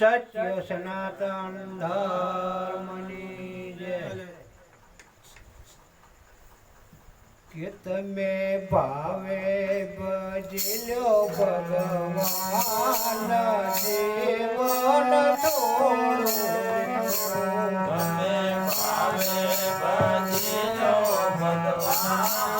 સત્ય સનાતન ધર્મની જય. કે તમે ભાવે ભજલો ભગવાન દેવન તોડો. ભાવે ભજજો ભગવાન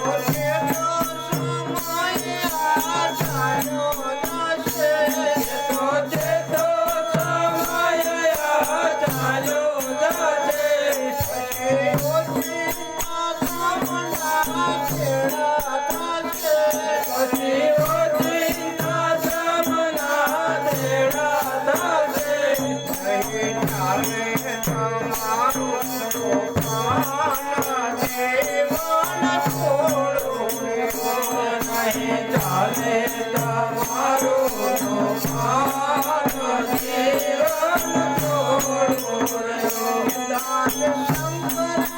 Oh, yeah. શંકર